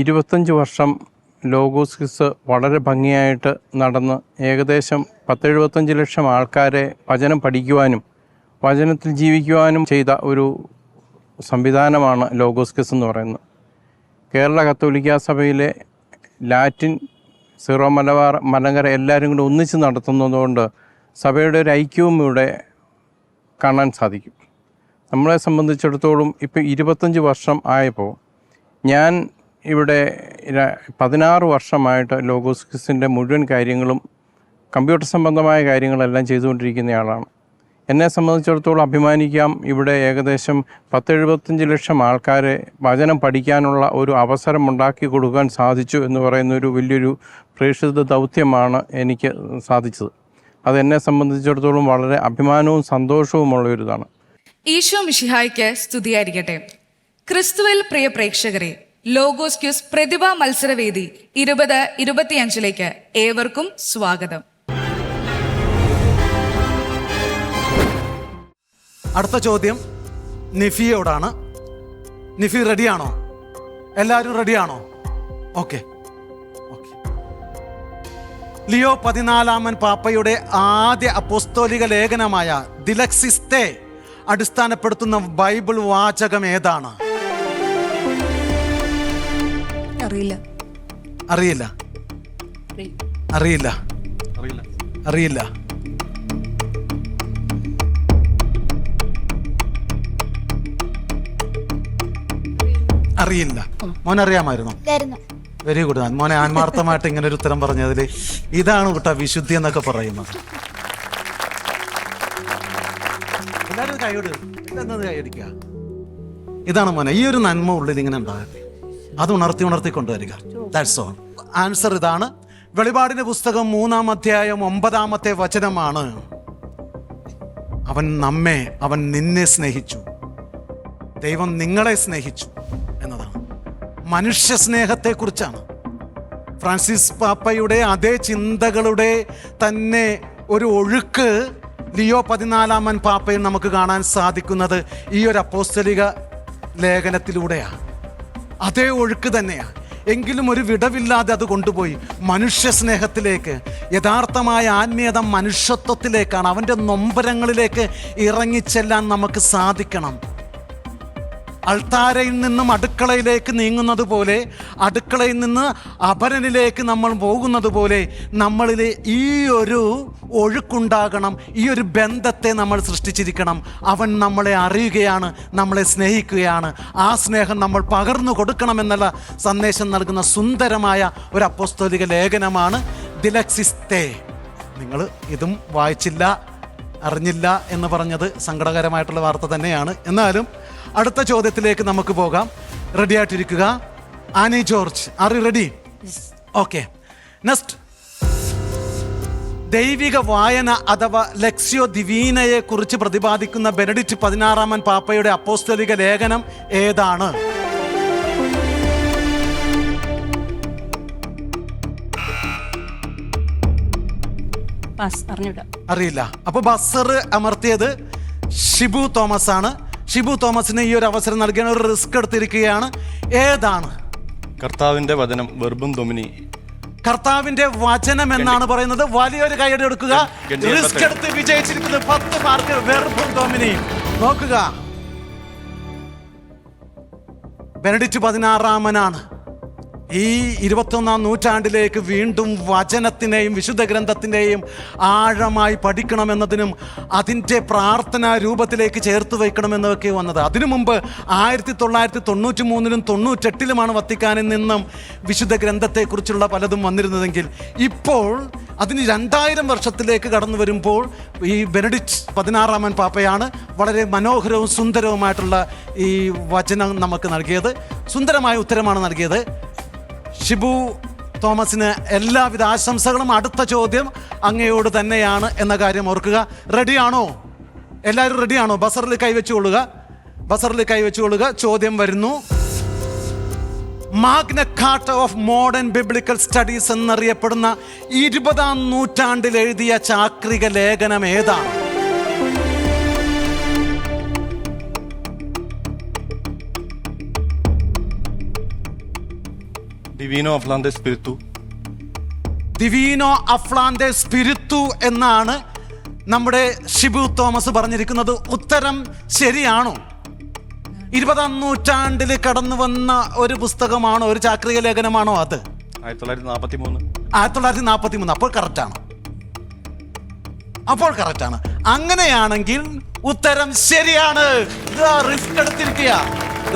ഇരുപത്തഞ്ച് വർഷം logos kiss വളരെ ഭംഗിയായിട്ട് നടന്ന് ഏകദേശം പത്തെഴുപത്തഞ്ച് ലക്ഷം ആൾക്കാരെ വചനം പഠിക്കുവാനും വചനത്തിൽ ജീവിക്കുവാനും ചെയ്ത ഒരു സംവിധാനമാണ് ലോഗോസ് കിസ് എന്ന് പറയുന്നത്. കേരള കത്തോലിക്ക സഭയിലെ ലാറ്റിൻ സീറോ മലബാർ മലങ്കര എല്ലാവരും കൂടി ഒന്നിച്ച് നടത്തുന്നതുകൊണ്ട് സഭയുടെ ഒരു ഐക്യവും ഇവിടെ കാണാൻ സാധിക്കും. നമ്മളെ സംബന്ധിച്ചിടത്തോളം ഇപ്പോൾ ഇരുപത്തഞ്ച് വർഷം ആയപ്പോൾ ഞാൻ ഇവിടെ പതിനാറ് വർഷമായിട്ട് ലോഗോസ് ക്വിസിന്റെ മുഴുവൻ കാര്യങ്ങളും കമ്പ്യൂട്ടർ സംബന്ധമായ കാര്യങ്ങളെല്ലാം ചെയ്തുകൊണ്ടിരിക്കുന്നയാളാണ് എന്നെ സംബന്ധിച്ചിടത്തോളം അഭിമാനിക്കാം. ഇവിടെ ഏകദേശം പത്തെഴുപത്തഞ്ച് ലക്ഷം ആൾക്കാരെ വചനം പഠിക്കാനുള്ള ഒരു അവസരം ഉണ്ടാക്കി കൊടുക്കാൻ സാധിച്ചു എന്ന് പറയുന്ന ഒരു വലിയൊരു പ്രേക്ഷിത ദൗത്യമാണ് എനിക്ക് സാധിച്ചത്. അതെന്നെ സംബന്ധിച്ചിടത്തോളം വളരെ അഭിമാനവും സന്തോഷവുമുള്ള ഒരു ഇതാണ്. ഈശോ മിഷിഹായ്ക്ക് സ്തുതിയായിരിക്കട്ടെ. ക്രിസ്തുവിൽ പ്രിയ പ്രേക്ഷകരെ ലോഗോസ് ക്യൂസ് പ്രതിഭാ മത്സരവേദി ഇരുപത് ഇരുപത്തിയഞ്ചിലേക്ക് ഏവർക്കും സ്വാഗതം. അടുത്ത ചോദ്യം നിഫിയോടാണ്. നിഫി റെഡിയാണോ? എല്ലാവരും റെഡിയാണോ? ഓക്കെ. ഓക്കെ. ലിയോ പതിനാലാമൻ പാപ്പയുടെ ആദ്യ അപ്പോസ്തോലിക ലേഖനമായ ദിലക്സിസ്തെ അടിസ്ഥാനപ്പെടുത്തുന്ന ബൈബിൾ വാചകം ഏതാണ്? അറിയില്ല. അറിയില്ല. അറിയില്ല. അറിയില്ല. അറിയില്ല. മോൻ അറിയാമായിരുന്നു വെരി ഗുഡ് മോനെ ആത്മാർത്ഥമായിട്ട് ഇങ്ങനെ ഒരു ഉത്തരം പറഞ്ഞതിൽ ഇതാണ് കേട്ടോ വിശുദ്ധി എന്നൊക്കെ പറയുന്നത്. എല്ലാവരും കൈയടിക്കുക ഇതാണ് മോനെ ഈ ഒരു നന്മ ഉള്ളിൽ ഇങ്ങനെ ഉണ്ടാകട്ടെ. അത് ഉണർത്തി ഉണർത്തി കൊണ്ടുവരിക. ദാറ്റ്സ് ഓൾ ആൻസർ ഇതാണ്. വെളിപാടിന്റെ പുസ്തകം മൂന്നാം അധ്യായം ഒമ്പതാമത്തെ വചനമാണ്. അവൻ നമ്മെ അവൻ നിന്നെ സ്നേഹിച്ചു. ദൈവം നിങ്ങളെ സ്നേഹിച്ചു എന്നതാണ്. മനുഷ്യ സ്നേഹത്തെക്കുറിച്ചാണ്. ഫ്രാൻസിസ് പാപ്പയുടെ അതേ ചിന്തകളുടെ തന്നെ ഒരു ഒഴുക്ക് ലിയോ പതിനാലാമൻ പാപ്പയിൽ നമുക്ക് കാണാൻ സാധിക്കുന്നത് ഈ ഒരു അപ്പോസ്തലിക ലേഖനത്തിലൂടെയാണ്. അതേ ഒഴുക്ക് തന്നെയാണ് എങ്കിലും ഒരു വിടവില്ലാതെ അത് കൊണ്ടുപോയി മനുഷ്യ സ്നേഹത്തിലേക്ക് യഥാർത്ഥമായ ആത്മീയത മനുഷ്യത്വത്തിലേക്കാണ് അവന്റെ നൊമ്പരങ്ങളിലേക്ക് ഇറങ്ങിച്ചെല്ലാൻ നമുക്ക് സാധിക്കണം. അൾത്താരയിൽ നിന്നും അടുക്കളയിലേക്ക് നീങ്ങുന്നത് പോലെ അടുക്കളയിൽ നിന്ന് അപരനിലേക്ക് നമ്മൾ പോകുന്നത് പോലെ നമ്മളിൽ ഈ ഒരു ഒഴുക്കുണ്ടാകണം ഈ ഒരു ബന്ധത്തെ നമ്മൾ സൃഷ്ടിച്ചിരിക്കണം. അവൻ നമ്മളെ അറിയുകയാണ് നമ്മളെ സ്നേഹിക്കുകയാണ്. ആ സ്നേഹം നമ്മൾ പകർന്നു കൊടുക്കണമെന്നുള്ള സന്ദേശം നൽകുന്ന സുന്ദരമായ ഒരു അപ്പോസ്തോലിക ലേഖനമാണ് ദിലക്സിസ്തേ. നിങ്ങൾ ഇതും വായിച്ചില്ല അറിഞ്ഞില്ല എന്ന് പറഞ്ഞത് സങ്കടകരമായിട്ടുള്ള വാർത്ത തന്നെയാണ്. എന്നാലും അടുത്ത ചോദ്യത്തിലേക്ക് നമുക്ക് പോകാം. റെഡി ആയിട്ടിരിക്കുക Annie George are you ready okay next ദൈവിക വായന അഥവാ ലക്ഷ്യോ ദിവീനയെ കുറിച്ച് പ്രതിപാദിക്കുന്ന ബെനഡിറ്റ് പതിനാറാമൻ പാപ്പയുടെ അപ്പോസ്തലിക ലേഖനം ഏതാണ്? അറിയില്ല. അപ്പൊ ബസ്സർ അമർത്തിയത് ഷിബു തോമസ് ആണ് ഷിബു തോമസിന് ഈ ഒരു അവസരം നൽകാൻ ഒരു റിസ്ക് എടുത്തിരിക്കുകയാണ്. ഏതാണ്? കർത്താവിന്റെ വചനം വെർബും തൊമിനി കർത്താവിന്റെ വചനം എന്നാണ് പറയുന്നത്. വലിയൊരു കൈയടി എടുക്കുക. റിസ്ക് എടുത്ത് വിജയിച്ചിരിക്കുന്നത് പത്ത് മാർക്ക് വെറുപ്പും തൊമിനി നോക്കുക. ബെനഡിറ്റ് പതിനാറാമനാണ്. ഈ ഇരുപത്തൊന്നാം നൂറ്റാണ്ടിലേക്ക് വീണ്ടും വചനത്തിനെയും വിശുദ്ധ ഗ്രന്ഥത്തിന്റെയും ആഴമായി പഠിക്കണമെന്നതിനും അതിന്റെ പ്രാർത്ഥനാ രൂപത്തിലേക്ക് ചേർത്ത് വയ്ക്കണമെന്നൊക്കെ വന്നത്. അതിനു മുമ്പ് ആയിരത്തി തൊള്ളായിരത്തി തൊണ്ണൂറ്റി മൂന്നിലും തൊണ്ണൂറ്റെട്ടിലുമാണ് വത്തിക്കാനിൽ നിന്നും വിശുദ്ധ ഗ്രന്ഥത്തെക്കുറിച്ചുള്ള പലതും വന്നിരുന്നതെങ്കിൽ ഇപ്പോൾ അതിന് രണ്ടായിരം വർഷത്തിലേക്ക് കടന്നു വരുമ്പോൾ ഈ ബെനഡിക്റ്റ് പതിനാറാമൻ പാപ്പയാണ് വളരെ മനോഹരവും സുന്ദരവുമായിട്ടുള്ള ഈ വചനം നമുക്ക് നൽകിയത്. സുന്ദരമായ ഉത്തരമാണ് നൽകിയത്. ഷിബു തോമസിന് എല്ലാവിധ ആശംസകളും. അടുത്ത ചോദ്യം അങ്ങയോട് തന്നെയാണ് എന്ന കാര്യം ഓർക്കുക. റെഡിയാണോ? എല്ലാവരും റെഡിയാണോ? ബസറിൽ കൈവച്ചുകൊള്ളുക. ബസറിൽ കൈവച്ചുകൊള്ളുക. ചോദ്യം വരുന്നു. Magna Carta of modern biblical studies എന്നറിയപ്പെടുന്ന ഇരുപതാം നൂറ്റാണ്ടിൽ എഴുതിയ ചാക്രിക ലേഖനം ഏതാണ്? ഡിവീനോ അഫ്ലാന്റെ സ്പിരിത്തു ദിവീനോ അഫ്ലാന്റെ സ്പിരിത്തു എന്നാണ് നമ്മുടെ ഷിബു തോമസ് പറഞ്ഞിരിക്കുന്നത്. ഉത്തരം ശരിയാണോ? ഇരുപതാം നൂറ്റാണ്ടിൽ കടന്നു വന്ന ഒരു പുസ്തകമാണോ? ഒരു ചാക്രിക ലേഖനമാണോ അത്? ആയിരത്തി തൊള്ളായിരത്തി നാൽപ്പത്തി മൂന്ന് ആയിരത്തി തൊള്ളായിരത്തി നാൽപ്പത്തി മൂന്ന് അപ്പോൾ കറക്റ്റാണ്. അപ്പോൾ കറക്റ്റാണ്. അങ്ങനെയാണെങ്കിൽ ഉത്തരം ശരിയാണ്. റിസ്ക് എടുത്തിരിക്കുക.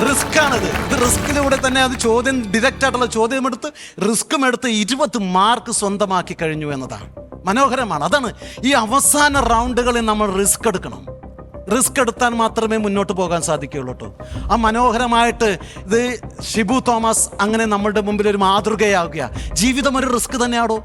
റിസ്ക് ആണത് റിസ്കിലൂടെ തന്നെ അത് ചോദ്യം ഡിറക്റ്റ് ആയിട്ടുള്ള ചോദ്യം എടുത്ത് റിസ്ക്കും എടുത്ത് ഇരുപത് മാർക്ക് സ്വന്തമാക്കി കഴിഞ്ഞു എന്നതാണ്. മനോഹരമാണ്. അതാണ് ഈ അവസാന റൗണ്ടുകളിൽ നമ്മൾ റിസ്ക് എടുക്കണം. റിസ്ക് എടുത്താൽ മാത്രമേ മുന്നോട്ട് പോകാൻ സാധിക്കുകയുള്ളൂ കേട്ടോ ആ മനോഹരമായിട്ട് ഇത് ഷിബു തോമസ് അങ്ങനെ നമ്മളുടെ മുമ്പിൽ ഒരു മാതൃകയാവുക ജീവിതം ഒരു റിസ്ക് തന്നെയാണോ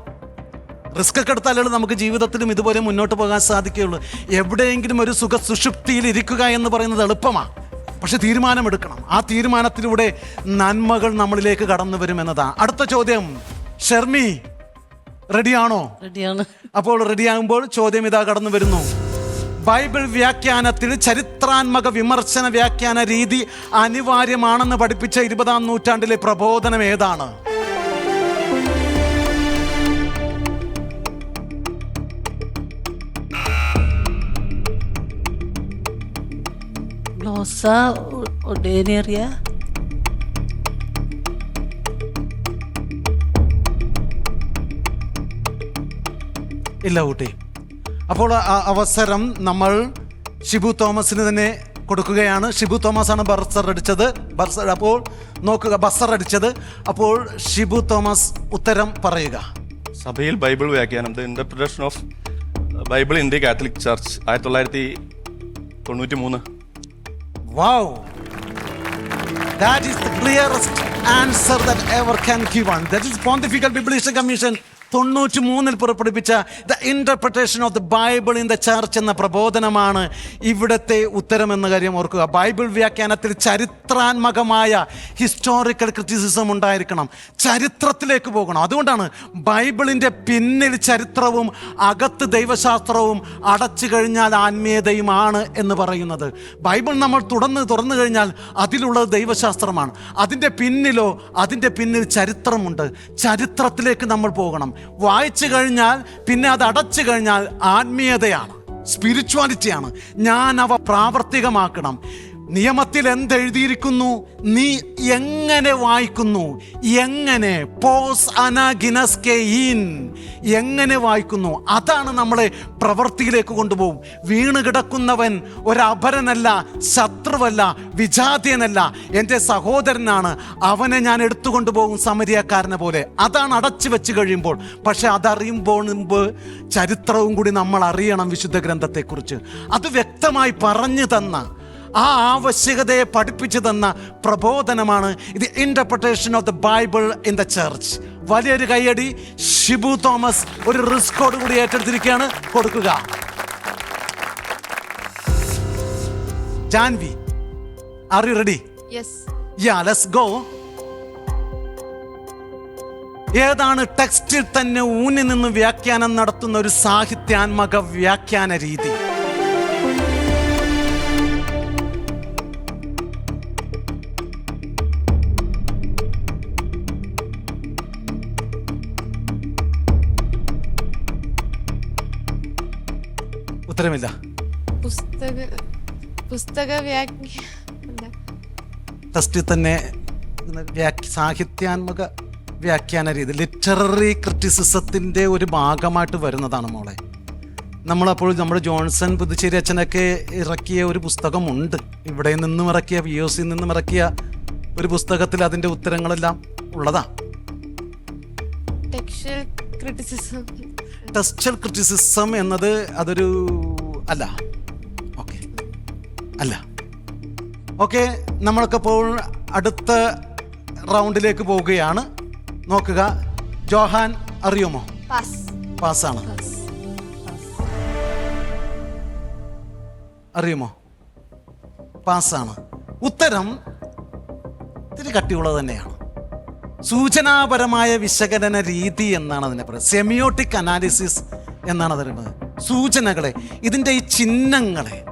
റിസ്ക് ഒക്കെ എടുത്താലേ നമുക്ക് ജീവിതത്തിലും ഇതുപോലെ മുന്നോട്ട് പോകാൻ സാധിക്കുകയുള്ളൂ. എവിടെയെങ്കിലും ഒരു സുഖ സുഷുപ്തിയിൽ ഇരിക്കുക എന്ന് പറയുന്നത് എളുപ്പമാണ് പക്ഷെ തീരുമാനമെടുക്കണം. ആ തീരുമാനത്തിലൂടെ നന്മകൾ നമ്മളിലേക്ക് കടന്നു വരും എന്നതാണ് അടുത്ത ചോദ്യം ഷെർമി റെഡിയാണോ? റെഡിയാണ്. അപ്പോൾ റെഡിയാകുമ്പോൾ ചോദ്യം ഇതാ കടന്നു വരുന്നു. ബൈബിൾ വ്യാഖ്യാനത്തിൽ ചരിത്രാത്മക വിമർശന വ്യാഖ്യാന രീതി അനിവാര്യമാണെന്ന് പഠിപ്പിച്ച ഇരുപതാം നൂറ്റാണ്ടിലെ പ്രബോധനം ഏതാണ്? ഗ്ലോസ ya ഇല്ല ഊട്ടി അപ്പോൾ ആ അവസരം നമ്മൾ ഷിബു തോമസിന് തന്നെ കൊടുക്കുകയാണ്. ഷിബു തോമസ് ആണ് ബർസർ അടിച്ചത്. ബർസർ അപ്പോൾ നോക്കുക ബസർ അടിച്ചത്. അപ്പോൾ ഷിബു തോമസ് ഉത്തരം പറയുക. സഭയിൽ ബൈബിൾ വ്യാഖ്യാനം the interpretation of Bible in the Catholic Church ആയിരത്തി തൊള്ളായിരത്തി തൊണ്ണൂറ്റി മൂന്ന് Wow! That is the clearest answer that ever can given. That is Pontifical Biblical Commission തൊണ്ണൂറ്റി മൂന്നിൽ പുറപ്പെടുവിച്ച the interpretation of the Bible in the Church എന്ന പ്രബോധനമാണ് ഇവിടുത്തെ ഉത്തരം എന്ന കാര്യം ഓർക്കുക. ബൈബിൾ വ്യാഖ്യാനത്തിൽ ചരിത്രാത്മകമായ ഹിസ്റ്റോറിക്കൽ ക്രിറ്റിസിസം ഉണ്ടായിരിക്കണം. ചരിത്രത്തിലേക്ക് പോകണം. അതുകൊണ്ടാണ് ബൈബിളിന്റെ പിന്നിൽ ചരിത്രവും അകത്ത് ദൈവശാസ്ത്രവും അടച്ചു കഴിഞ്ഞാൽ ആത്മീയതയുമാണ് എന്ന് പറയുന്നത്. ബൈബിൾ നമ്മൾ തുടർന്ന് തുറന്നു കഴിഞ്ഞാൽ അതിലുള്ളത് ദൈവശാസ്ത്രമാണ്. അതിന്റെ പിന്നിലോ അതിന്റെ പിന്നിൽ ചരിത്രമുണ്ട്. ചരിത്രത്തിലേക്ക് നമ്മൾ പോകണം. വായിച്ചു കഴിഞ്ഞാൽ പിന്നെ അത് അടച്ചു കഴിഞ്ഞാൽ ആത്മീയതയാണ് സ്പിരിച്വാലിറ്റിയാണ് ഞാൻ അവ പ്രാവർത്തികമാക്കണം. നിയമത്തിൽ എന്തെഴുതിയിരിക്കുന്നു? നീ എങ്ങനെ വായിക്കുന്നു? എങ്ങനെ? പോസ് അനഗിനസ്കെയിൻ എങ്ങനെ വായിക്കുന്നു? അതാണ് നമ്മളെ പ്രവൃത്തിയിലേക്ക് കൊണ്ടുപോകും വീണ് കിടക്കുന്നവൻ ഒരപരനല്ല ശത്രുവല്ല വിജാതിയനല്ല. എന്റെ സഹോദരനാണ്. അവനെ ഞാൻ എടുത്തുകൊണ്ടുപോകും സമരിയക്കാരനെ പോലെ. അതാണ് അടച്ചു വെച്ച് കഴിയുമ്പോൾ. പക്ഷെ അതറിയുമ്പോൾ മുമ്പ് ചരിത്രവും കൂടി നമ്മൾ അറിയണം വിശുദ്ധ ഗ്രന്ഥത്തെക്കുറിച്ച്. അത് വ്യക്തമായി പറഞ്ഞു തന്ന ആ ആവശ്യകതയെ പഠിപ്പിച്ചു തന്ന പ്രബോധനമാണ് ഇത് interpretation of the Bible in the Church വലിയൊരു കൈയടി ഷിബു തോമസ് ഒരു റിസ്കോട് കൂടി ഏറ്റെടുത്തിരിക്കുകയാണ്. കൊടുക്കുക. Janvi are you ready yes yeah let's go ഏതാണ് ടെക്സ്റ്റിൽ തന്നെ ഊന്നി നിന്ന് വ്യാഖ്യാനം നടത്തുന്ന ഒരു സാഹിത്യാത്മക വ്യാഖ്യാന രീതി? ഉത്തരമില്ല. പുസ്തക. ടെസ്റ്റിൽ തന്നെ സാഹിത്യാത്മക വ്യാഖ്യാന രീതി ലിറ്റററി ക്രിറ്റിസിസത്തിന്റെ ഒരു ഭാഗമായിട്ട് വരുന്നതാണ് മോളെ. നമ്മളപ്പോൾ നമ്മുടെ ജോൺസൺ പുതുച്ചേരി അച്ഛനൊക്കെ ഇറക്കിയ ഒരു പുസ്തകമുണ്ട്. ഇവിടെ നിന്നും ഇറക്കിയ പി ഒ സിയിൽ നിന്നും ഇറക്കിയ ഒരു പുസ്തകത്തിൽ അതിന്റെ ഉത്തരങ്ങളെല്ലാം ഉള്ളതാ. ടെക്സ്റ്റൽ ക്രിറ്റിസിസം എന്നത് അതൊരു അല്ല. ഓക്കെ അല്ല. ഓക്കെ നമ്മളൊക്കെ ഇപ്പോൾ അടുത്ത റൗണ്ടിലേക്ക് പോവുകയാണ്. നോക്കുക. ജോഹാൻ അറിയുമോ? പാസ് പാസ്സാണ് അറിയുമോ? പാസ്സാണ് ഉത്തരം ഇത്തിരി കട്ടിയുള്ളത് തന്നെയാണ്. സൂചനാപരമായ വിശകലന രീതി എന്നാണ് അതിനെ പറയുന്നത്. സെമിയോട്ടിക് അനാലിസിസ് എന്നാണ് അത് പറയുന്നത്. സൂചനകളെ ഇതിന്റെ ഈ ചിഹ്നങ്ങളെ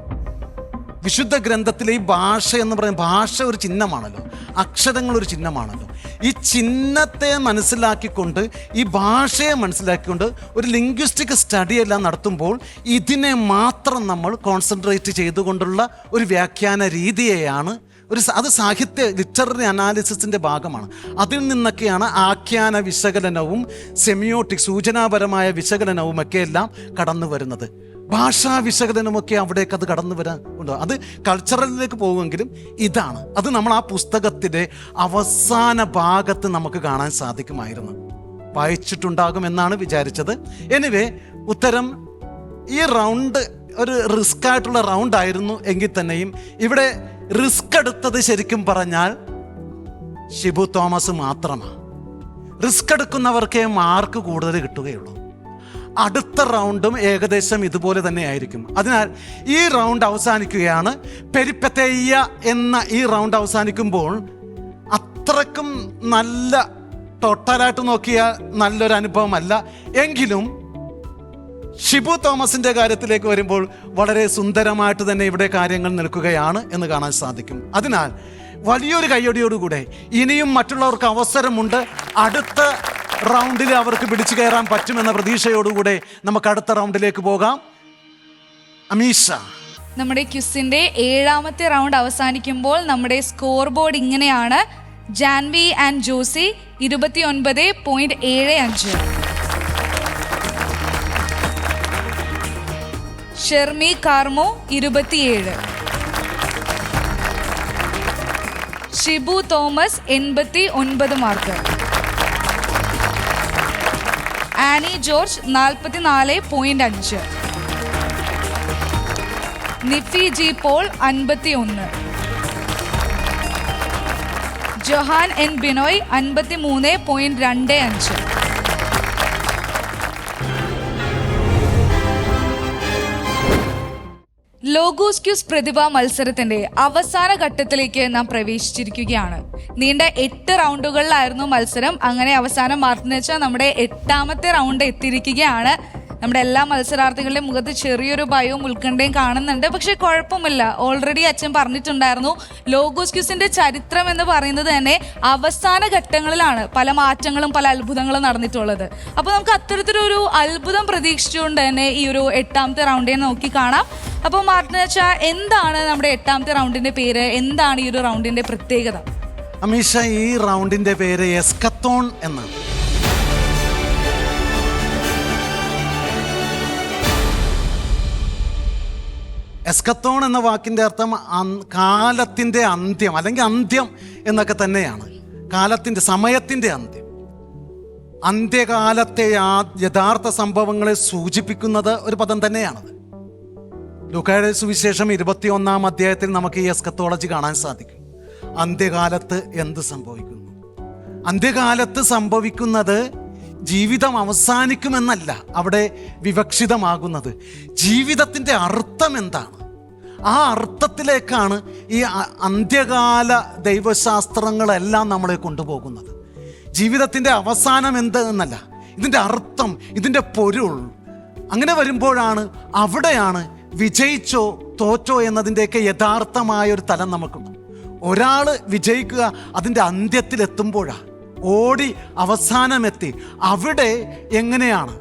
വിശുദ്ധ ഗ്രന്ഥത്തിലെ ഈ ഭാഷ എന്ന് പറയുന്ന ഭാഷ ഒരു ചിഹ്നമാണല്ലോ. അക്ഷരങ്ങൾ ഒരു ചിഹ്നമാണല്ലോ. ഈ ചിഹ്നത്തെ മനസ്സിലാക്കിക്കൊണ്ട് ഈ ഭാഷയെ മനസ്സിലാക്കിക്കൊണ്ട് ഒരു ലിംഗ്വിസ്റ്റിക് സ്റ്റഡി എല്ലാം നടത്തുമ്പോൾ ഇതിനെ മാത്രം നമ്മൾ കോൺസെൻട്രേറ്റ് ചെയ്തുകൊണ്ടുള്ള ഒരു വ്യാഖ്യാന രീതിയെയാണ് ഒരു അത് സാഹിത്യ ലിറ്റററി അനാലിസിസിന്റെ ഭാഗമാണ്. അതിൽ നിന്നൊക്കെയാണ് ആഖ്യാന വിശകലനവും സെമിയോട്ടിക് സൂചനാപരമായ വിശകലനവും ഒക്കെ എല്ലാം കടന്നു വരുന്നത്. ഭാഷാ വിശകലനമൊക്കെ അവിടേക്ക് അത് കടന്നു വരാൻ ഉണ്ടോ? അത് കൾച്ചറലിലേക്ക് പോകുമെങ്കിലും ഇതാണ്. അത് നമ്മൾ ആ പുസ്തകത്തിന്റെ അവസാന ഭാഗത്ത് നമുക്ക് കാണാൻ സാധിക്കുമായിരുന്നു. വായിച്ചിട്ടുണ്ടാകുമെന്നാണ് വിചാരിച്ചത്. എനിവേ ഉത്തരം ഈ റൗണ്ട് ഒരു റിസ്ക് ആയിട്ടുള്ള റൗണ്ട് ആയിരുന്നു എങ്കിൽ തന്നെയും ഇവിടെ റിസ്ക് എടുത്തത് ശരിക്കും പറഞ്ഞാൽ ഷിബു തോമസ് മാത്രമാണ് റിസ്ക് എടുക്കുന്നവർക്കേ മാർക്ക് കൂടുതൽ കിട്ടുകയുള്ളൂ. അടുത്ത റൗണ്ടും ഏകദേശം ഇതുപോലെ തന്നെ ആയിരിക്കും. അതിനാൽ ഈ റൗണ്ട് അവസാനിക്കുകയാണ്. പെരിപ്പത്തേയ്യ എന്ന ഈ റൗണ്ട് അവസാനിക്കുമ്പോൾ അത്രക്കും നല്ല ടോട്ടലായിട്ട് നോക്കിയാൽ നല്ലൊരു അനുഭവമല്ല എങ്കിലും ഷിബു തോമസിന്റെ കാര്യത്തിലേക്ക് വരുമ്പോൾ വളരെ സുന്ദരമായിട്ട് തന്നെ ഇവിടെ കാര്യങ്ങൾ നിൽക്കുകയാണ് എന്ന് കാണാൻ സാധിക്കും. അതിനാൽ വലിയൊരു കയ്യടിയോടുകൂടെ ഇനിയും മറ്റുള്ളവർക്ക് അവസരമുണ്ട്. അടുത്ത റൗണ്ടിൽ അവർക്ക് പിടിച്ചു കയറാൻ പറ്റുമെന്ന പ്രതീക്ഷയോടുകൂടെ നമുക്ക് അടുത്ത റൗണ്ടിലേക്ക് പോകാം. അമീഷ. നമ്മുടെ ക്യുസിന്റെ ഏഴാമത്തെ റൗണ്ട് അവസാനിക്കുമ്പോൾ നമ്മുടെ സ്കോർ ബോർഡ് ഇങ്ങനെയാണ്. ജാൻവി ആൻഡ് ജോസി ഇരുപത്തി ഒൻപത് പോയിന്റ് ഏഴ് അഞ്ച്. ഷെർമി കാർമോ ഇരുപത്തിയേഴ്. ഷിബു തോമസ് എൺപത്തി ഒൻപത് മാർക്ക്. ആനി ജോർജ് നാൽപ്പത്തിനാല് പോയിന്റ് അഞ്ച്. നിഫി ജി പോൾ അൻപത്തി ഒന്ന് ജൊഹാൻ എൻ ബിനോയ് അൻപത്തി മൂന്ന് പോയിന്റ് രണ്ട് അഞ്ച്. ലോഗോസ് ക്യൂസ് പ്രതിഭ മത്സരത്തിന്റെ അവസാന ഘട്ടത്തിലേക്ക് നാം പ്രവേശിച്ചിരിക്കുകയാണ്. നീണ്ട എട്ട് റൗണ്ടുകളിലായിരുന്നു മത്സരം. അങ്ങനെ അവസാനം മാർട്ടിനച്ച നമ്മുടെ എട്ടാമത്തെ റൗണ്ട് എത്തിയിരിക്കുകയാണ്. നമ്മുടെ എല്ലാ മത്സരാർത്ഥികളുടെയും മുഖത്ത് ചെറിയൊരു ഭയവും ഉത്കണ്ഠയും കാണുന്നുണ്ട്. പക്ഷെ കുഴപ്പമില്ല. ഓൾറെഡി അച്ഛൻ പറഞ്ഞിട്ടുണ്ടായിരുന്നു ലോഗോസ്ക്യൂസിന്റെ ചരിത്രം എന്ന് പറയുന്നത് തന്നെ അവസാന ഘട്ടങ്ങളിലാണ് പല മാറ്റങ്ങളും പല അത്ഭുതങ്ങളും നടന്നിട്ടുള്ളത്. അപ്പോൾ നമുക്ക് അത്തരത്തിലൊരു അത്ഭുതം പ്രതീക്ഷിച്ചുകൊണ്ട് തന്നെ ഈ ഒരു എട്ടാമത്തെ റൗണ്ടിനെ നോക്കി കാണാം. അപ്പോൾ മാർട്ടിനച്ച എന്താണ് നമ്മുടെ എട്ടാമത്തെ റൗണ്ടിന്റെ പേര്? എന്താണ് ഈ ഒരു റൗണ്ടിന്റെ പ്രത്യേകത? അമീഷ ഈ റൗണ്ടിന്റെ പേര് എസ്കത്തോൺ എന്നാണ് എസ്കത്തോൺ എന്ന വാക്കിന്റെ അർത്ഥം കാലത്തിന്റെ അന്ത്യം അല്ലെങ്കിൽ അന്ത്യം എന്നൊക്കെ തന്നെയാണ്. കാലത്തിന്റെ സമയത്തിന്റെ അന്ത്യം. അന്ത്യകാലത്തെ യഥാർത്ഥ സംഭവങ്ങളെ സൂചിപ്പിക്കുന്നത് ഒരു പദം തന്നെയാണത്. ലൂക്കായുടെ സുവിശേഷം ഇരുപത്തിയൊന്നാം അധ്യായത്തിൽ നമുക്ക് ഈ എസ്കത്തോളജി കാണാൻ സാധിക്കും. അന്ത്യകാലത്ത് എന്ത് സംഭവിക്കുന്നു? അന്ത്യകാലത്ത് സംഭവിക്കുന്നത് ജീവിതം അവസാനിക്കുമെന്നല്ല അവിടെ വിവക്ഷിതമാകുന്നത്. ജീവിതത്തിന്റെ അർത്ഥം എന്താണ്? ആ അർത്ഥത്തിലേക്കാണ് ഈ അന്ത്യകാല ദൈവശാസ്ത്രങ്ങളെല്ലാം നമ്മളെ കൊണ്ടുപോകുന്നത്. ജീവിതത്തിന്റെ അവസാനം എന്ത് എന്നല്ല ഇതിന്റെ അർത്ഥം ഇതിന്റെ പൊരുൾ. അങ്ങനെ വരുമ്പോഴാണ് അവിടെയാണ് വിജയിച്ചോ തോറ്റോ എന്നതിന്റെയൊക്കെ യഥാർത്ഥമായ ഒരു തലം നമുക്കുണ്ട്. ഒരാൾ വിജയിക്കുക അതിന്റെ അന്ത്യത്തിലെത്തുമ്പോഴാണ് ഓടി അവസാനമെത്തി. അവിടെ എങ്ങനെയാണ്?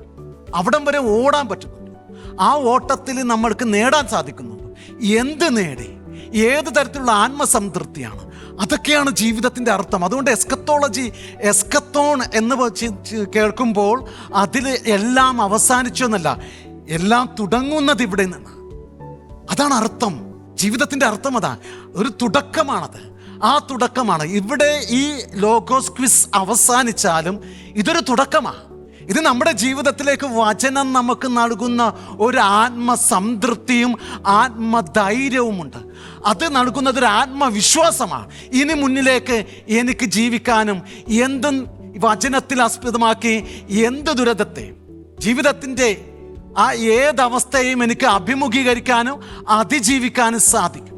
അവിടം വരെ ഓടാൻ പറ്റുന്നുണ്ട്. ആ ഓട്ടത്തിൽ നമ്മൾക്ക് നേടാൻ സാധിക്കുന്നുണ്ട്. എന്ത് നേടി? ഏത് തരത്തിലുള്ള ആത്മസംതൃപ്തിയാണ്? അതൊക്കെയാണ് ജീവിതത്തിന്റെ അർത്ഥം. അതുകൊണ്ട് എസ്കത്തോളജി എസ്കത്തോൺ എന്ന് കേൾക്കുമ്പോൾ അതിൽ എല്ലാം അവസാനിച്ചു എന്നല്ല എല്ലാം തുടങ്ങുന്നത് ഇവിടെ നിന്ന് അതാണ് അർത്ഥം. ജീവിതത്തിന്റെ അർത്ഥം അതാണ് ഒരു തുടക്കമാണത്. ആ തുടക്കമാണ്. ഇവിടെ ഈ ലോഗോസ് ക്വിസ് അവസാനിച്ചാലും ഇതൊരു തുടക്കമാണ് ഇത് നമ്മുടെ ജീവിതത്തിലേക്ക് വചനം നമുക്ക് നൽകുന്ന ഒരു ആത്മസംതൃപ്തിയും ആത്മധൈര്യവുമുണ്ട്. അത് നൽകുന്നത് ഒരു ആത്മവിശ്വാസമാണ്. ഇനി മുന്നിലേക്ക് എനിക്ക് ജീവിക്കാനും എന്തും വചനത്തിൽ ആസ്പദമാക്കി എന്ത് ദുരിതത്തെ ജീവിതത്തിന്റെ ആ ഏതവസ്ഥയും എനിക്ക് അഭിമുഖീകരിക്കാനും അതിജീവിക്കാനും സാധിക്കും.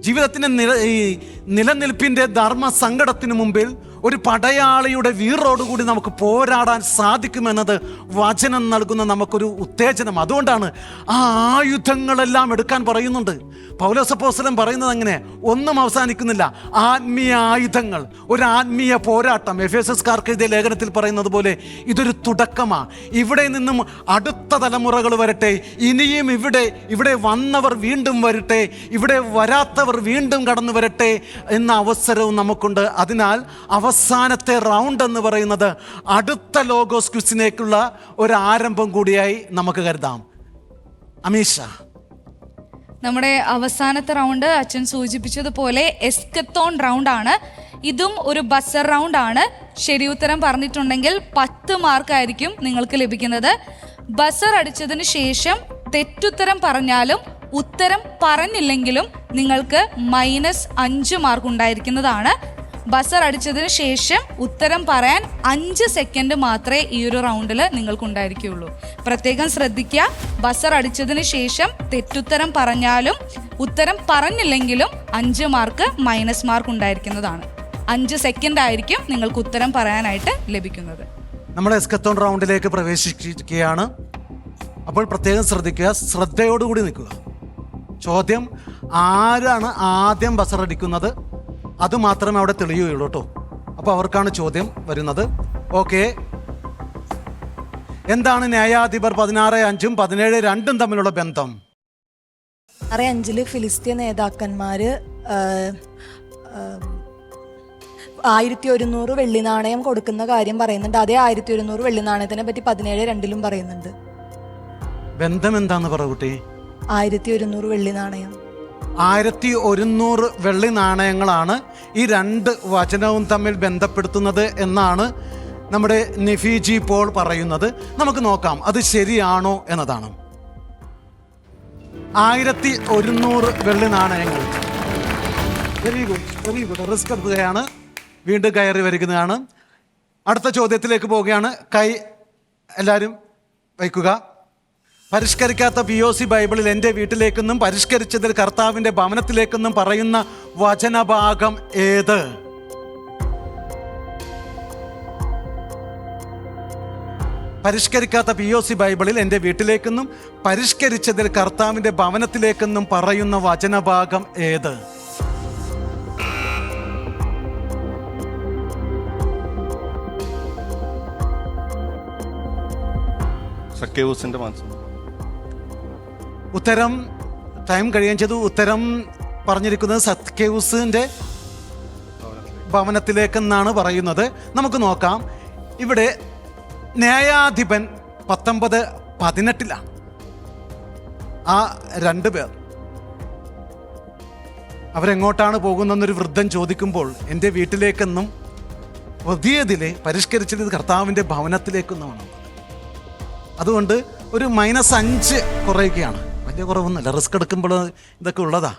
ജീവിതത്തിന്റെ നില ഈ നിലനിൽപ്പിന്റെ ധർമ്മ സങ്കടത്തിന് മുമ്പിൽ ഒരു പടയാളിയുടെ വീറോടുകൂടി നമുക്ക് പോരാടാൻ സാധിക്കുമെന്നത് വചനം നൽകുന്ന നമുക്കൊരു ഉത്തേജനം. അതുകൊണ്ടാണ് ആ ആയുധങ്ങളെല്ലാം എടുക്കാൻ പറയുന്നുണ്ട്. പൗലോസപ്പോസലം പറയുന്നത് അങ്ങനെ ഒന്നും അവസാനിക്കുന്നില്ല. ആത്മീയ ആയുധങ്ങൾ ഒരു ആത്മീയ പോരാട്ടം. എഫ് എസ് എസ്കാർക്ക് എഴുതിയ ലേഖനത്തിൽ പറയുന്നത് പോലെ ഇതൊരു തുടക്കമാണ് ഇവിടെ നിന്നും അടുത്ത തലമുറകൾ വരട്ടെ ഇനിയും ഇവിടെ ഇവിടെ വന്നവർ വീണ്ടും വരട്ടെ ഇവിടെ വരാത്തവർ വീണ്ടും കടന്നു വരട്ടെ എന്ന അവസരവും നമുക്കുണ്ട്. അതിനാൽ അവസാനത്തെ റൗണ്ട് എന്ന് പറയുന്നത് അടുത്ത ലോഗോസ് ക്വിസിനേക്കുള്ള ഒരു ആരംഭം കൂടിയായി നമുക്ക് കരുതാം. അമീഷ. നമ്മുടെ അവസാനത്തെ റൗണ്ട് അച്ഛൻ സൂചിപ്പിച്ചതുപോലെ എസ്കത്തോൺ റൗണ്ട് ആണ് ഇതും ഒരു ബസർ റൗണ്ട് ആണ് ശരി ഉത്തരം പറഞ്ഞിട്ടുണ്ടെങ്കിൽ പത്ത് മാർക്ക് ആയിരിക്കും നിങ്ങൾക്ക് ലഭിക്കുന്നത്. ബസർ അടിച്ചതിന് ശേഷം തെറ്റുത്തരം പറഞ്ഞാലും ഉത്തരം പറഞ്ഞില്ലെങ്കിലും നിങ്ങൾക്ക് മൈനസ് അഞ്ച് മാർക്ക് ഉണ്ടായിരിക്കുന്നതാണ് ബസർ അടിച്ചതിന് ശേഷം ഉത്തരം പറയാൻ അഞ്ച് സെക്കൻഡ് മാത്രമേ ഈ ഒരു റൗണ്ടിൽ നിങ്ങൾക്ക് ഉണ്ടായിരിക്കുകയുള്ളൂ പ്രത്യേകം ശ്രദ്ധിക്കുക ബസർ അടിച്ചതിന് ശേഷം തെറ്റുത്തരം പറഞ്ഞാലും ഉത്തരം പറഞ്ഞില്ലെങ്കിലും അഞ്ച് മാർക്ക് മൈനസ് മാർക്ക് ഉണ്ടായിരിക്കുന്നതാണ്. അഞ്ച് സെക്കൻഡ് ആയിരിക്കും നിങ്ങൾക്ക് ഉത്തരം പറയാനായിട്ട് ലഭിക്കുന്നത്. നമ്മൾ എസ്കത്തോൺ റൗണ്ടിലേക്ക് പ്രവേശിക്കുകയാണ്. അപ്പോൾ പ്രത്യേകം ശ്രദ്ധിക്കുക ശ്രദ്ധയോടുകൂടി നിൽക്കുക. ചോദ്യം ആരാണ് ആദ്യം ബസറടിക്കുന്നത് അത് മാത്രമേ അവിടെ തെളിയുകയുള്ളൂ കേട്ടോ. അപ്പോൾ അവർക്കാണ് ചോദ്യം വരുന്നത്. ഓക്കെ എന്താണ് ന്യായാധിപർ പതിനാറ് അഞ്ചും പതിനേഴ് രണ്ടും തമ്മിലുള്ള ബന്ധം? ആറ് അഞ്ചിൽ ഫിലിസ്തീൻ നേതാക്കന്മാര് ആയിരത്തി ഒരുന്നൂറ് വെള്ളി നാണയം കൊടുക്കുന്ന കാര്യം പറയുന്നുണ്ട്. അതേ ആയിരത്തി ഒരുന്നൂറ് വെള്ളി നാണയത്തിനെ പറ്റി പതിനേഴ് രണ്ടിലും പറയുന്നുണ്ട്. ബന്ധം എന്താന്ന് പറ കുട്ടി. ആയിരത്തി ഒരുന്നൂറ് വെള്ളി നാണയം. ആയിരത്തി ഒരുന്നൂറ് വെള്ളി നാണയങ്ങളാണ് ഈ രണ്ട് വചനവും തമ്മിൽ ബന്ധപ്പെടുത്തുന്നത് എന്നാണ് നമ്മുടെ നിഫിജി പോൾ പറയുന്നത്. നമുക്ക് നോക്കാം അത് ശരിയാണോ എന്നതാണ്. ആയിരത്തി ഒരുന്നൂറ് വെള്ളി നാണയങ്ങൾ. Very good very good risk എടുക്കുകയാണ്. വീണ്ടും കയറി വരികയാണ്. അടുത്ത ചോദ്യത്തിലേക്ക് പോവുകയാണ്. കൈ എല്ലാവരും വയ്ക്കുക. പരിഷ്കരിക്കാത്ത പി ഒ സി ബൈബിളിൽ എന്റെ വീട്ടിലേക്കെന്നും പരിഷ്കരിച്ചതിൽ കർത്താവിന്റെ ഭവനത്തിലേക്കെന്നും പറയുന്ന വചനഭാഗം ഏത്? പരിഷ്കരിക്കാത്ത പി ഒ സി ബൈബിളിൽ എന്റെ വീട്ടിലേക്കെന്നും പരിഷ്കരിച്ചതിൽ കർത്താവിന്റെ ഭവനത്തിലേക്കെന്നും പറയുന്ന വചനഭാഗം ഏത്? സക്കേവൂസിന്റെ മനസ്സ് ഉത്തരം ടൈം കഴിയുകയും ചെയ്തു. ഉത്തരം പറഞ്ഞിരിക്കുന്നത് സത്കേവ്സിന്റെ ഭവനത്തിലേക്കെന്നാണ് പറയുന്നത്. നമുക്ക് നോക്കാം. ഇവിടെ ന്യായാധിപൻ പത്തൊമ്പത് പതിനെട്ടിലാണ്. ആ രണ്ട് പേർ. അവരെങ്ങോട്ടാണ് പോകുന്നതെന്നൊരു വൃദ്ധൻ ചോദിക്കുമ്പോൾ എന്റെ വീട്ടിലേക്കെന്നും പുതിയതിലെ പരിഷ്കരിച്ചത് കർത്താവിന്റെ ഭവനത്തിലേക്കെന്നുമാണ്. അതുകൊണ്ട് ഒരു മൈനസ് അഞ്ച് കുറയുകയാണ്. വലിയ കുറവൊന്നുമില്ല. റിസ്ക് എടുക്കുമ്പോൾ ഇതൊക്കെ ഉള്ളതാ.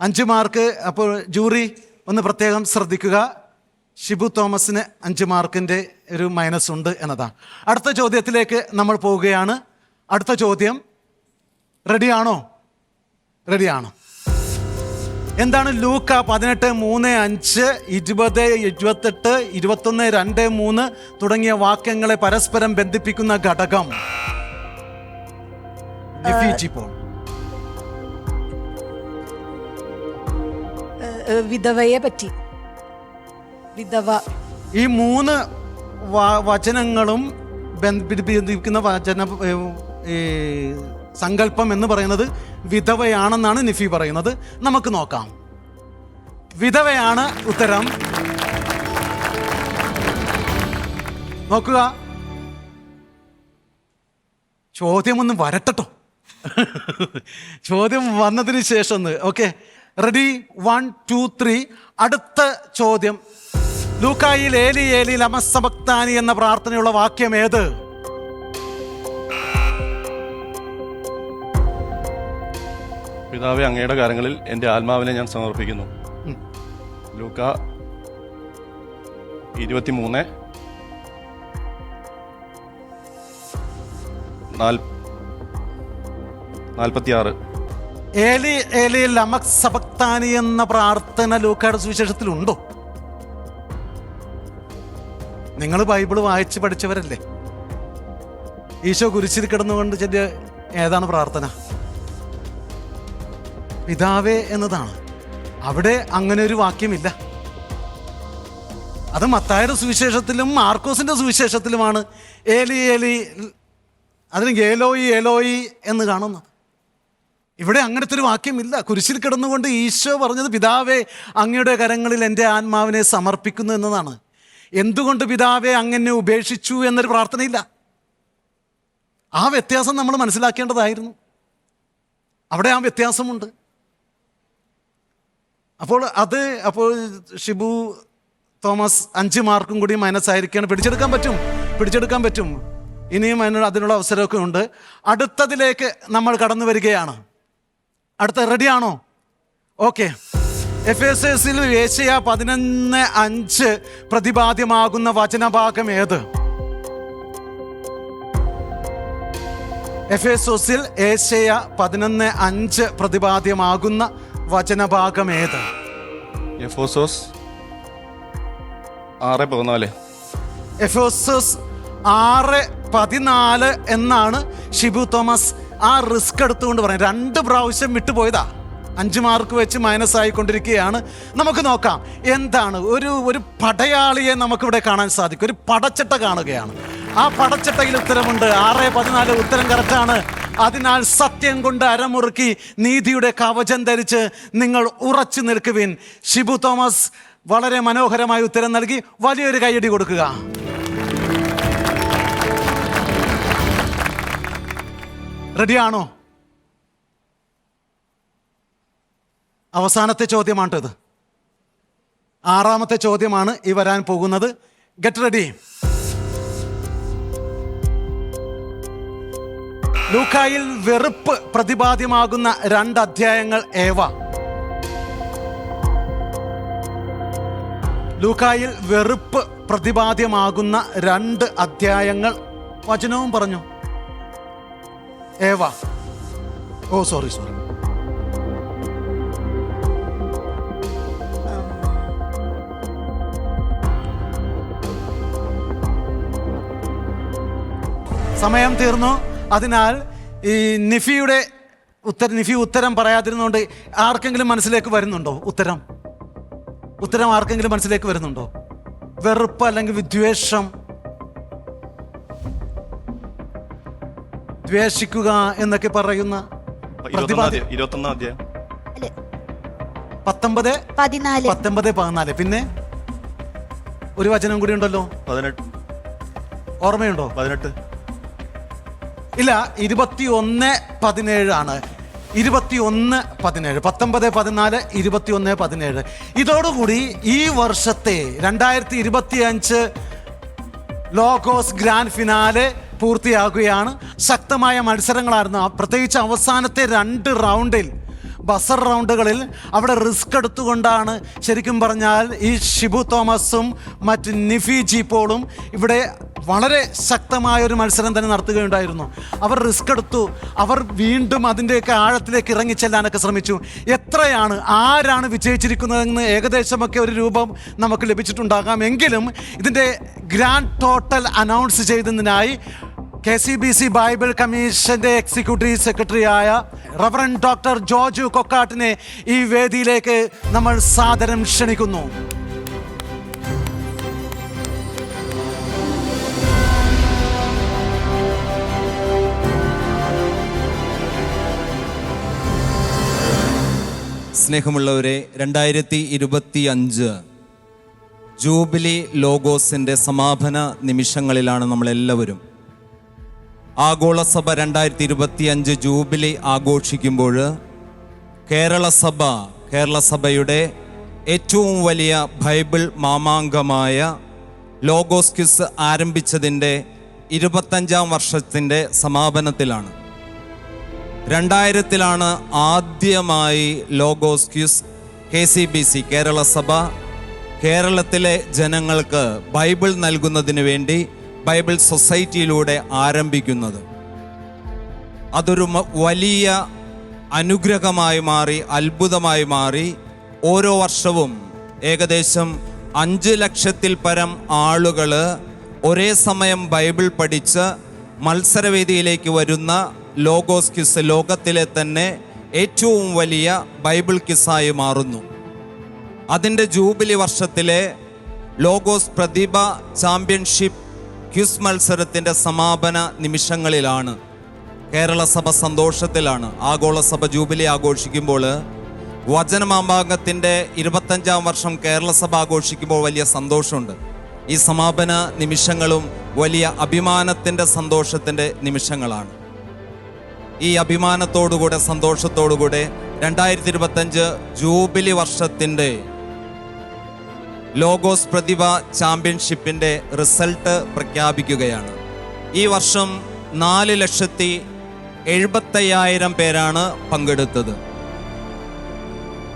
അഞ്ച് മാർക്ക് അപ്പോൾ ജൂറി ഒന്ന് പ്രത്യേകം ശ്രദ്ധിക്കുക. ഷിബു തോമസിന് അഞ്ച് മാർക്കിന്റെ ഒരു മൈനസ് ഉണ്ട് എന്നതാണ് അടുത്ത ചോദ്യത്തിലേക്ക് നമ്മൾ പോവുകയാണ്. അടുത്ത ചോദ്യം റെഡിയാണോ? റെഡിയാണോ? എന്താണ് ലൂക്ക പതിനെട്ട് മൂന്ന് അഞ്ച് ഇരുപത് ഇരുപത്തെട്ട് ഇരുപത്തൊന്ന് രണ്ട് മൂന്ന് തുടങ്ങിയ വാക്യങ്ങളെ പരസ്പരം ബന്ധിപ്പിക്കുന്ന ഘടകം? ഡിഫീറ്റ് പോൾ ഏഹ്, ഏഹ്, വിധവയെ പറ്റി. വിധവ. ഈ മൂന്ന് വ- വചനങ്ങളും ബന്ധിപ്പിക്കുന്ന വചന സങ്കല്പം എന്ന് പറയുന്നത് വിധവയാണെന്നാണ് നിഫി പറയുന്നത്. നമുക്ക് നോക്കാം. വിധവയാണ് ഉത്തരം. നോക്കുക. ചോദ്യമൊന്നും വരട്ടെട്ടോ. വരട്ടോ ചോദ്യം വന്നതിന് ശേഷം ഒന്ന് okay ready one two three അടുത്ത ചോദ്യം. ലൂക്കായിൽ ഏലി ഏലി ലമസഭക്താനി എന്ന പ്രാർത്ഥനയുള്ള വാക്യം ഏത്? പിതാവെ അങ്ങയുടെ കാര്യങ്ങളിൽ എന്റെ ആത്മാവിനെ ഞാൻ സമർപ്പിക്കുന്നു. ലൂക്ക ഇരുപത്തിമൂന്ന്. നാൽപ്പത്തിയാറ്. ഏലി ഏലി ലമക് സബക്താനി എന്ന പ്രാർത്ഥന ലൂക്കയുടെ സുവിശേഷത്തിലുണ്ടോ? നിങ്ങൾ ബൈബിൾ വായിച്ച് പഠിച്ചവരല്ലേ? ഈശോ കുരിശിൽ കിടന്നുകൊണ്ട് ചെല്ലിയ ഏതാണ് പ്രാർത്ഥന? പിതാവേ എന്നതാണ്. അവിടെ അങ്ങനെ ഒരു വാക്യമില്ല. അത് മത്തായുടെ സുവിശേഷത്തിലും മാർക്കോസിന്റെ സുവിശേഷത്തിലുമാണ്. ഏലി ഏലി അതിന് ഏലോയി ഏലോയി എന്ന് കാണുന്നത് ഇവിടെ അങ്ങനത്തെ ഒരു വാക്യമില്ല. കുരിശിൽ കിടന്നുകൊണ്ട് ഈശോ പറഞ്ഞത് പിതാവേ അങ്ങയുടെ കരങ്ങളിൽ എന്റെ ആത്മാവിനെ സമർപ്പിക്കുന്നു എന്നതാണ്. എന്തുകൊണ്ട് പിതാവെ അങ്ങനെ ഉപേക്ഷിച്ചു എന്നൊരു പ്രാർത്ഥനയില്ല. ആ വ്യത്യാസം നമ്മൾ മനസ്സിലാക്കേണ്ടതായിരുന്നു. അവിടെ ആ വ്യത്യാസമുണ്ട്. അപ്പോൾ അത് അപ്പോൾ ഷിബു തോമസ് അഞ്ച് മാർക്കും കൂടി മൈനസ് ആയിരിക്കുകയാണ് പിടിച്ചെടുക്കാൻ പറ്റും. പിടിച്ചെടുക്കാൻ പറ്റും. ഇനിയും അതിനുള്ള അവസരമൊക്കെ ഉണ്ട്. അടുത്തതിലേക്ക് നമ്മൾ കടന്നു വരികയാണ്. അടുത്ത റെഡിയാണോ ഓക്കെ എഫ് എസ് എസിൽ ഏഷ്യ പതിനൊന്ന് അഞ്ച് പ്രതിപാദ്യമാകുന്ന വചനഭാഗം ഏത്? എഫ് എസ് ഒസിൽ ഏഷ്യ പതിനൊന്ന് അഞ്ച് പ്രതിപാദ്യമാകുന്ന വചനഭാഗം ഏത്? എഫോസോസ് ആറ് പതിനാല്. എഫോസസ് ആറ് പതിനാല് എന്നാണ് ഷിബു തോമസ് ആ റിസ്ക് എടുത്തുകൊണ്ട് പറയാം. രണ്ട് പ്രാവശ്യം വിട്ടുപോയതാ. അഞ്ച് മാർക്ക് വെച്ച് മൈനസ് ആയിക്കൊണ്ടിരിക്കുകയാണ്. നമുക്ക് നോക്കാം. എന്താണ്? ഒരു ഒരു പടയാളിയെ നമുക്കിവിടെ കാണാൻ സാധിക്കും. ഒരു പടച്ചട്ട കാണുകയാണ്. ആ പടച്ചട്ടയിൽ ഉത്തരമുണ്ട്. ആറ് പതിനാല് ഉത്തരം കറക്റ്റാണ് അതിനാൽ സത്യം കൊണ്ട് അരമുറുക്കി നീതിയുടെ കവചം ധരിച്ച് നിങ്ങൾ ഉറച്ചു നിൽക്കുവിൻ. ഷിബു തോമസ് വളരെ മനോഹരമായ ഉത്തരം നൽകി. വലിയൊരു കൈയടി കൊടുക്കുക. റെഡിയാണോ? അവസാനത്തെ ചോദ്യമാണ് ഇത് ആറാമത്തെ ചോദ്യമാണ് ഈ വരാൻ പോകുന്നത്. ഗെറ്റ് റെഡി ലൂക്കായിൽ വെറുപ്പ് പ്രതിപാദ്യമാകുന്ന രണ്ട് അധ്യായങ്ങൾ ഏവ? ലൂക്കായിൽ വെറുപ്പ് പ്രതിപാദ്യമാകുന്ന രണ്ട് അധ്യായങ്ങൾ വചനവും പറഞ്ഞു. ഏവ. Oh sorry sorry. സമയം തീർന്നു. അതിനാൽ ഈ നിഫിയുടെ ഉത്തരം നിഫി ഉത്തരം പറയാതിരുന്നുകൊണ്ട് ആർക്കെങ്കിലും മനസ്സിലേക്ക് വരുന്നുണ്ടോ ഉത്തരം? ഉത്തരം ആർക്കെങ്കിലും മനസ്സിലേക്ക് വരുന്നുണ്ടോ? വെറുപ്പ് അല്ലെങ്കിൽ വിദ്വേഷം? ദ്വേഷിക്കുക എന്നൊക്കെ പറയുന്ന ഇരുപത്തൊന്നാം പ്രതിപാദ്യ അധ്യായം ഇരുപത്തൊന്നാം അധ്യായം. പത്തൊമ്പത്? പതിനാല്. പത്തൊമ്പത് പതിനാല്. പിന്നെ ഒരു വചനം കൂടി ഉണ്ടല്ലോ. പതിനെട്ട്. ഓർമ്മയുണ്ടോ? പതിനെട്ട്. ഇല്ല ഇരുപത്തി ഒന്ന് പതിനേഴാണ് ഇരുപത്തി ഒന്ന് പതിനേഴ്. പത്തൊമ്പത് പതിനാല് ഇരുപത്തി ഒന്ന് പതിനേഴ്. ഇതോടുകൂടി ഈ വർഷത്തെ രണ്ടായിരത്തി ഇരുപത്തി അഞ്ച് ലോഗോസ് ഗ്രാൻഡ് ഫിനാലെ പൂർത്തിയാകുകയാണ്. ശക്തമായ മത്സരങ്ങളായിരുന്നു. പ്രത്യേകിച്ച് അവസാനത്തെ രണ്ട് റൗണ്ടിൽ ബസർ റൗണ്ടുകളിൽ അവിടെ റിസ്ക് എടുത്തുകൊണ്ടാണ് ശരിക്കും പറഞ്ഞാൽ ഈ ഷിബു തോമസും മറ്റ് നിഫി ജീപ്പോളും ഇവിടെ വളരെ ശക്തമായ ഒരു മത്സരം തന്നെ നടത്തുകയുണ്ടായിരുന്നു. അവർ റിസ്ക് എടുത്തു. അവർ വീണ്ടും അതിന്റെയൊക്കെ ആഴത്തിലേക്ക് ഇറങ്ങിച്ചെല്ലാനൊക്കെ ശ്രമിച്ചു. എത്രയാണ് ആരാണ് വിജയിച്ചിരിക്കുന്നതെന്ന് ഏകദേശമൊക്കെ ഒരു രൂപം നമുക്ക് ലഭിച്ചിട്ടുണ്ടാകാം. എങ്കിലും ഇതിന്റെ grand total announce ചെയ്തതിനായി K C B C Bible കമ്മീഷന്റെ എക്സിക്യൂട്ടീവ് സെക്രട്ടറി ആയ റവറൻ ഡോക്ടർ ജോർജ് കൊക്കാട്ടിനെ ഈ വേദിയിലേക്ക് നമ്മൾ സാദരം ക്ഷണിക്കുന്നു. സ്നേഹമുള്ളവരെ രണ്ടായിരത്തി ഇരുപത്തി അഞ്ച് ജൂബിലി ലോഗോസിന്റെ സമാപന നിമിഷങ്ങളിലാണ് നമ്മളെല്ലാവരും ആഗോള സഭ രണ്ടായിരത്തി ഇരുപത്തി അഞ്ച് ജൂബിലി ആഘോഷിക്കുമ്പോൾ കേരള സഭ കേരള സഭയുടെ ഏറ്റവും വലിയ ബൈബിൾ മാമാങ്കമായ ലോഗോസ് ക്വിസ് ആരംഭിച്ചതിന്റെ ഇരുപത്തഞ്ചാം വർഷത്തിന്റെ സമാപനത്തിലാണ്. രണ്ടായിരത്തിലാണ് ആദ്യമായി Logos quiz K C B C Kerala സഭ കേരളത്തിലെ ജനങ്ങൾക്ക് ബൈബിൾ നൽകുന്നതിന് വേണ്ടി ബൈബിൾ സൊസൈറ്റിയിലൂടെ ആരംഭിക്കുന്നത്. അതൊരു വലിയ അനുഗ്രഹമായി മാറി അത്ഭുതമായി മാറി. ഓരോ വർഷവും ഏകദേശം അഞ്ച് ലക്ഷത്തിൽ പരം ആളുകൾ ഒരേ സമയം ബൈബിൾ പഠിച്ച് മത്സരവേദിയിലേക്ക് വരുന്ന ലോഗോസ് കിസ് ലോകത്തിലെ തന്നെ ഏറ്റവും വലിയ ബൈബിൾ കിസ്സായി മാറുന്നു. അതിന്റെ ജൂബിലി വർഷത്തിലെ ലോഗോസ് പ്രതിഭ ചാമ്പ്യൻഷിപ്പ് ക്വിസ് മത്സരത്തിന്റെ സമാപന നിമിഷങ്ങളിലാണ് കേരള സഭ സന്തോഷത്തിലാണ്. ആഗോള സഭ ജൂബിലി ആഘോഷിക്കുമ്പോൾ വചനമാമ്പാംഗത്തിന്റെ ഇരുപത്തഞ്ചാം വർഷം കേരള സഭ ആഘോഷിക്കുമ്പോൾ വലിയ സന്തോഷമുണ്ട്. ഈ സമാപന നിമിഷങ്ങളും വലിയ അഭിമാനത്തിന്റെ സന്തോഷത്തിന്റെ നിമിഷങ്ങളാണ്. ഈ അഭിമാനത്തോടുകൂടെ സന്തോഷത്തോടുകൂടെ രണ്ടായിരത്തി ഇരുപത്തഞ്ച് ജൂബിലി വർഷത്തിന്റെ ലോഗോസ് പ്രതിഭ ചാമ്പ്യൻഷിപ്പിന്റെ റിസൾട്ട് പ്രഖ്യാപിക്കുകയാണ്. ഈ വർഷം നാല് ലക്ഷത്തി എഴുപത്തയ്യായിരം പേരാണ് പങ്കെടുത്തത്.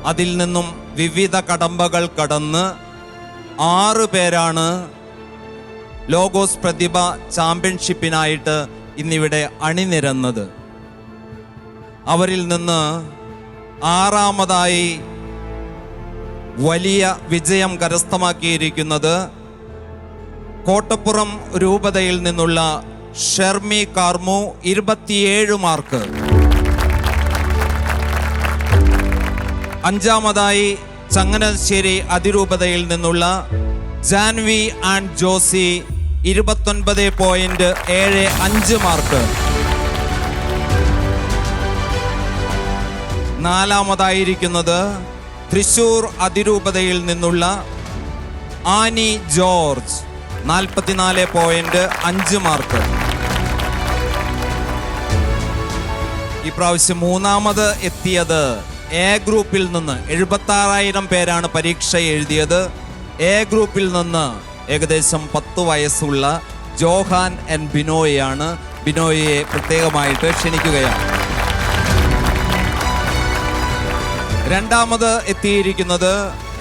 അതിൽ നിന്നും വിവിധ കടമ്പകൾ കടന്ന് ആറ് പേരാണ് ലോഗോസ് പ്രതിഭ ചാമ്പ്യൻഷിപ്പിനായിട്ട് ഇന്നിവിടെ അണിനിരന്നത്. അവരിൽ നിന്ന് ആറാമതായി വലിയ വിജയം കരസ്ഥമാക്കിയിരിക്കുന്നത് കോട്ടപ്പുറം രൂപതയിൽ നിന്നുള്ള ഷെർമി കാർമു ഇരുപത്തിയേഴ് മാർക്ക്. അഞ്ചാമതായി ചങ്ങനാശ്ശേരി അതിരൂപതയിൽ നിന്നുള്ള ജാൻവി ആൻഡ് ജോസി ഇരുപത്തൊൻപത് പോയിന്റ് ഏഴ് അഞ്ച് മാർക്ക്. നാലാമതായിരിക്കുന്നത് തൃശൂർ അതിരൂപതയിൽ നിന്നുള്ള ആനി ജോർജ് നാൽപ്പത്തിനാല് പോയിന്റ് അഞ്ച് മാർക്ക്. ഈ പ്രാവശ്യം മൂന്നാമത് എത്തിയത് എ ഗ്രൂപ്പിൽ നിന്ന് എഴുപത്തി ആറായിരം പേരാണ് പരീക്ഷ എഴുതിയത്. എ ഗ്രൂപ്പിൽ നിന്ന് ഏകദേശം പത്ത് വയസ്സുള്ള ജോഹാൻ എൻ ബിനോയാണ് ബിനോയെ പ്രത്യേകമായിട്ട് ക്ഷണിക്കുകയാണ്. രണ്ടാമത് എത്തിയിരിക്കുന്നത്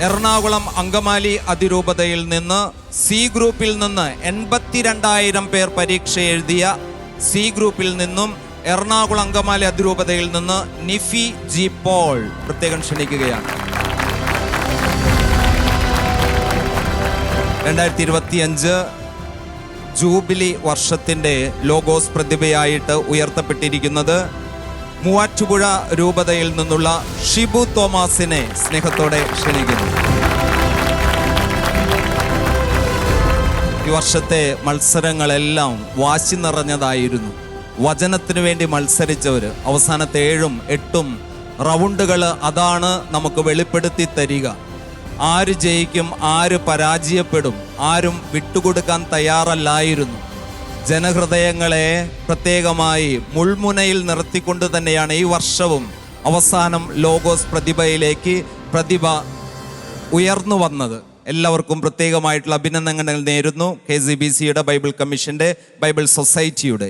എറണാകുളം അങ്കമാലി അതിരൂപതയിൽ നിന്ന് സി ഗ്രൂപ്പിൽ നിന്ന് എൺപത്തിരണ്ടായിരം പേർ പരീക്ഷ എഴുതിയ സി ഗ്രൂപ്പിൽ നിന്നും എറണാകുളം അങ്കമാലി അതിരൂപതയിൽ നിന്ന് നിഫി ജി പോൾ പ്രത്യേകം ക്ഷണിക്കുകയാണ്. രണ്ടായിരത്തി ഇരുപത്തിയഞ്ച് ജൂബിലി വർഷത്തിന്റെ ലോഗോസ് പ്രതിഭയായിട്ട് ഉയർത്തപ്പെട്ടിരിക്കുന്നത് മൂവാറ്റുപുഴ രൂപതയിൽ നിന്നുള്ള ഷിബു തോമസിനെ സ്നേഹത്തോടെ ക്ഷണിക്കുന്നു. ഈ വർഷത്തെ മത്സരങ്ങളെല്ലാം വാശി നിറഞ്ഞതായിരുന്നു. വചനത്തിനു വേണ്ടി മത്സരിച്ചവർ അവസാനത്തെ ഏഴും എട്ടും റൗണ്ടുകൾ അതാണ് നമുക്ക് വെളിപ്പെടുത്തി തരിക. ആര് ജയിക്കും ആര് പരാജയപ്പെടും ആരും വിട്ടുകൊടുക്കാൻ തയ്യാറല്ലായിരുന്നു. ജനഹൃദയങ്ങളെ പ്രത്യേകമായി മുൾമുനയിൽ നിർത്തിക്കൊണ്ട് തന്നെയാണ് ഈ വർഷവും അവസാനം ലോഗോസ് പ്രതിഭയിലേക്ക് പ്രതിഭ ഉയർന്നു വന്നത്. എല്ലാവർക്കും പ്രത്യേകമായിട്ടുള്ള അഭിനന്ദനങ്ങൾ നേരുന്നു. കെ സി ബി സിയുടെ ബൈബിൾ കമ്മീഷന്റെ ബൈബിൾ സൊസൈറ്റിയുടെ.